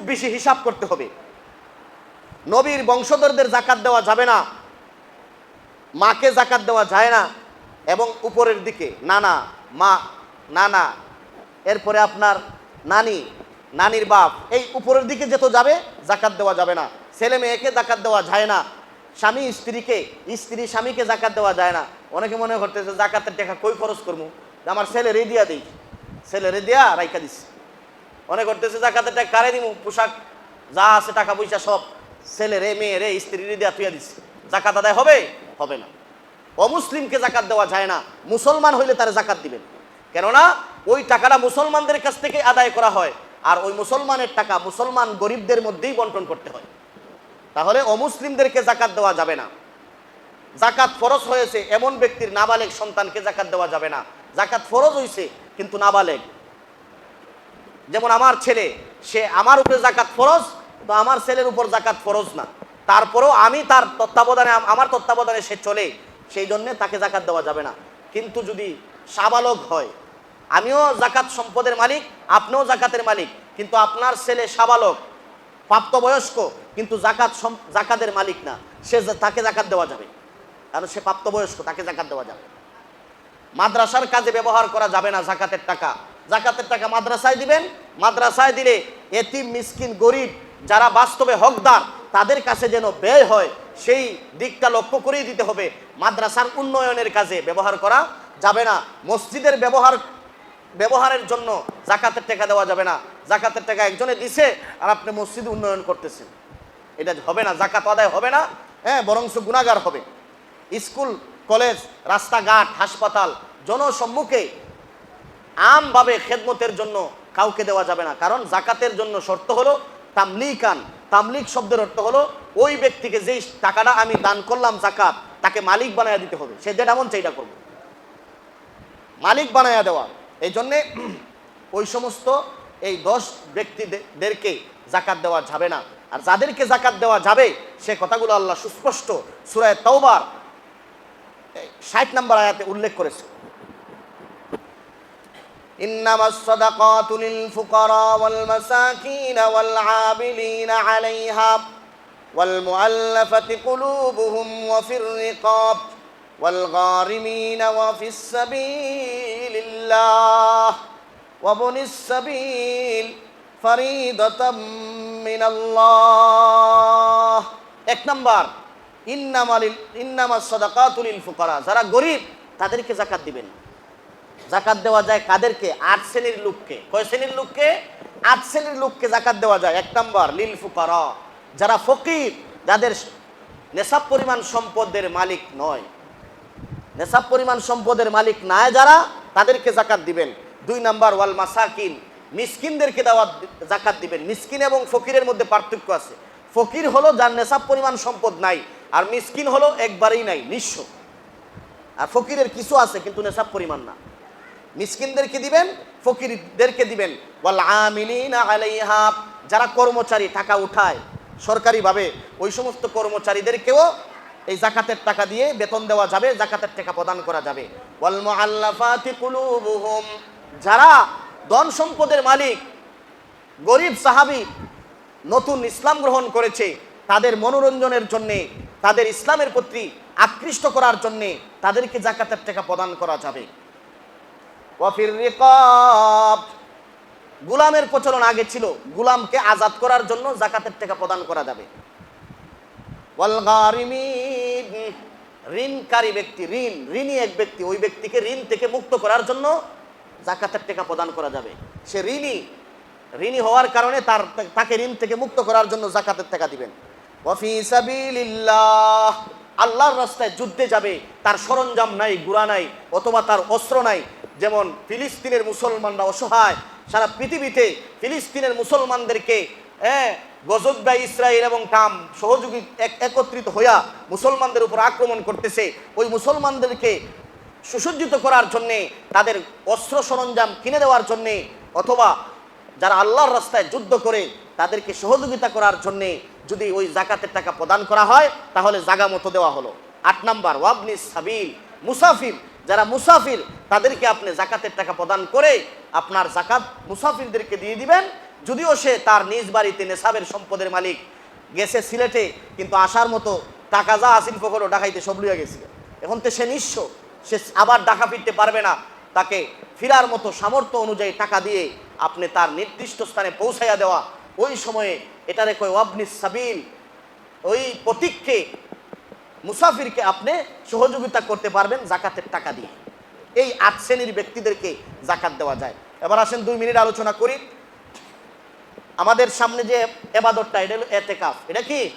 বেশি হিসাব করতে হবে। নবীর বংশধরদের জাকাত দেওয়া যাবে না। মাকে জাকাত দেওয়া যায় না এবং উপরের দিকে নানা, মা, নানা, এরপরে আপনার নানি, নানির বাপ, এই উপরের দিকে যেত যাবে, জাকাত দেওয়া যাবে না। ছেলে মেয়েকে জাকাত দেওয়া যায় না। স্বামী স্ত্রীকে, স্ত্রী স্বামীকে জাকাত দেওয়া যায় না। অনেকে মনে করতেছে, জাকাতের টাকা কই খরচ করব? আমার ছেলে রে দিয়া দিই। ছেলে রে দিয়া রাইকা দিস অনেক করতেছে, জাকাতের টাকা কারে দিমু, পোশাক যা আছে, টাকা পয়সা সব ছেলে রে, মেয়ে রে, স্ত্রী রে দিয়া তুইয়া দিস জাকাত আদায় হবে? হবে না। অমুসলিমকে জাকাত দেওয়া যায় না। মুসলমান হইলে তারা জাকাত দিবেন। কেননা, ওই টাকাটা মুসলমানদের কাছ থেকে আদায় করা হয়, আর ওই মুসলমানের টাকা মুসলমান গরিবদের মধ্যেই বন্টন করতে হয়। তাহলে অমুসলিমদেরকে জাকাত দেওয়া যাবে না। জাকাত ফরজ হয়েছে এমন ব্যক্তির নাবালেগ সন্তানকে জাকাত দেওয়া যাবে না। জাকাত ফরজ হয়েছে কিন্তু নাবালেগ। যেমন আমার ছেলে, সে আমার উপরে জাকাত ফরজ তো আমার ছেলের উপর জাকাত ফরজ না। তারপরেও আমি তার তত্ত্বাবধানে, আমার তত্ত্বাবধানে সে চলে, সেই জন্যে তাকে জাকাত দেওয়া যাবে না। কিন্তু যদি সাবালক হয়, আমিও জাকাত সম্পদের মালিক, আপনিও জাকাতের মালিক, কিন্তু আপনার ছেলে সাবালক, প্রাপ্তবয়স্ক, কিন্তু জাকাত জাকাতের মালিক না, সে তাকে জাকাত দেওয়া যাবে। কারণ সে প্রাপ্তবয়স্ক, তাকে জাকাত দেওয়া যাবে। মাদ্রাসার কাজে ব্যবহার করা যাবে না জাকাতের টাকা। জাকাতের টাকা মাদ্রাসায় দিবেন। মাদ্রাসায় দিলে এতিম, মিসকিন, গরিব যারা বাস্তবে হকদার, তাদের কাছে যেন ব্যয় হয়, সেই দিকটা লক্ষ্য করেই দিতে হবে। মাদ্রাসার উন্নয়নের কাজে ব্যবহার করা যাবে না। মসজিদের ব্যবহার, ব্যবহারের জন্য জাকাতের টাকা দেওয়া যাবে না। জাকাতের টাকা একজনে দিছে আর আপনি মসজিদ উন্নয়ন করতেছেন। এটা হবে না, জাকাত আদায় হবে না হ্যাঁ বরংস গুণাগার হবে। স্কুল, কলেজ, রাস্তাঘাট, হাসপাতাল, জনসম্মুখে আমভাবে খেদমতের জন্য কাউকে দেওয়া যাবে না। কারণ জাকাতের জন্য শর্ত হলো তামলিকান। তামলিক শব্দের অর্থ হলো ওই ব্যক্তিকে যেই টাকাটা আমি দান করলাম জাকাত তাকে মালিক বানায় দিতে হবে। সে যেটা মন সেইটা করব। মালিক বানায়া দেওয়া। এই জন্যে ওই সমস্ত এই দশ ব্যক্তিদেরকে জাকাত দেওয়া যাবে না। আর যাদেরকে জাকাত দেওয়া যাবে, সে কথাগুলো আল্লাহ সুস্পষ্ট সুরায় তওবার ষাট নম্বর আয়াতে উল্লেখ করেছে। إنما الصدقات للفقراء والمساكين والعاملين عليها والمؤلفة قلوبهم وفي الرقاب والغارمين وفي السبيل الله وابن السبيل فريضة من الله এক নাম্বার ইন্নামালিল ইন্নামা সদাকাতুলিল ফুকারা যারা গরিব তাদেরকে জাকাত দিবেন জাকাত দেওয়া যায় কাদেরকে? আট শ্রেণির লোককে। কয় শ্রেণির লোককে? আট শ্রেণির লোককে জাকাত দেওয়া যায়। এক নাম্বার, লিল ফুকারা। যারা ফকির, যাদের নেশাব পরিমাণ সম্পদের মালিক নয়। নেশাব পরিমাণ সম্পদের মালিক নাই যারা, তাদেরকে জাকাত দিবেন। দুই নাম্বার, ওয়াল মাসাকিন। মিসকিনদেরকে দেওয়া জাকাত দিবেন। মিসকিন এবং ফকিরের মধ্যে পার্থক্য আছে। ফকির হলো যার নেশাব পরিমাণ সম্পদ নাই, আর মিসকিন হলো একবারেই নাই, নিঃস্ব। আর ফকিরের কিছু আছে, কিন্তু নেশাব পরিমাণ না। মিসকিনদেরকে দিবেন, ফকিরদেরকে দিবেন। ওয়াল আমিলিনা যারা কর্মচারী, টাকা উঠায় সরকারিভাবে, ওই সমস্ত কর্মচারীদেরকেও এই জাকাতের টাকা দিয়ে বেতন দেওয়া যাবে, জাকাতের টাকা প্রদান করা যাবে। যারা ধন সম্পদের মালিক, গরিব সাহাবী, নতুন ইসলাম গ্রহণ করেছে, তাদের মনোরঞ্জনের জন্যে, তাদের ইসলামের প্রতি আকৃষ্ট করার জন্যে, তাদেরকে জাকাতের টাকা প্রদান করা যাবে। ওয়াফির রিকাব। গুলামের প্রচলন আগে ছিল। গুলামকে আজাদ করার জন্য জাকাতের টাকা প্রদান করা যাবে। ঋণকারী ব্যক্তি, ঋণ, ঋণী এক ব্যক্তি, ওই ব্যক্তিকে ঋণ থেকে মুক্ত করার জন্য জাকাতের টাকা প্রদান করা যাবে। সে ঋণী ঋণী হওয়ার কারণে তার, তাকে ঋণ থেকে মুক্ত করার জন্য জাকাতের টাকা দিবেন। আল্লাহর রাস্তায় যুদ্ধে যাবে, তার সরঞ্জাম নাই, গুড়া নাই, অথবা তার অস্ত্র নাই যেমন ফিলিস্তিনের মুসলমানরা অসহায়, সারা পৃথিবীতে ফিলিস্তিনের মুসলমানদেরকে হ্যাঁ গজব্বা ইসরায়েল এবং কাম সহযোগী এক- একত্রিত হইয়া মুসলমানদের উপর আক্রমণ করতেছে। ওই মুসলমানদেরকে সুসজ্জিত করার জন্যে, তাদের অস্ত্র সরঞ্জাম কিনে দেওয়ার জন্যে, অথবা যারা আল্লাহর রাস্তায় যুদ্ধ করে, তাদেরকে সহযোগিতা করার জন্যে যদি ওই জাকাতের টাকা প্রদান করা হয়, তাহলে জাগা মতো দেওয়া হলো। আট নাম্বার ওয়াবনি সাবিল, মুসাফির। যারা মুসাফির, তাদেরকে আপনি জাকাতের টাকা প্রদান করে আপনার জাকাত মুসাফিরদেরকে দিয়ে দিবেন। যদিও সে তার নিজ বাড়িতে নেশাবের সম্পদের মালিক গেছে সিলেটে, কিন্তু আসার মতো টাকা যা আসিল পকড়ো ডাকাইতে সব লইয়া গেছিল। এখন তো সে নিঃস্ব, সে আবার ডাকা ফিরতে পারবে না। তাকে ফিরার মতো সামর্থ্য অনুযায়ী টাকা দিয়ে আপনি তার নির্দিষ্ট স্থানে পৌঁছাইয়া দেওয়া। ওই সময়ে এটারে কয় ওয়াবনিস সাবিল, ওই প্রতীককে মুসাফিরকে আপনি সহযোগিতা করতে পারবেন জাকাতের টাকা দিয়ে। এই আট শ্রেণির ব্যক্তিদেরকে জাকাত দেওয়া যায়। এবার আসেন দুই মিনিট আলোচনা করি। আমাদের সামনে যে এবাদতটা, এটা হলো এতেকাফ। এটা কি?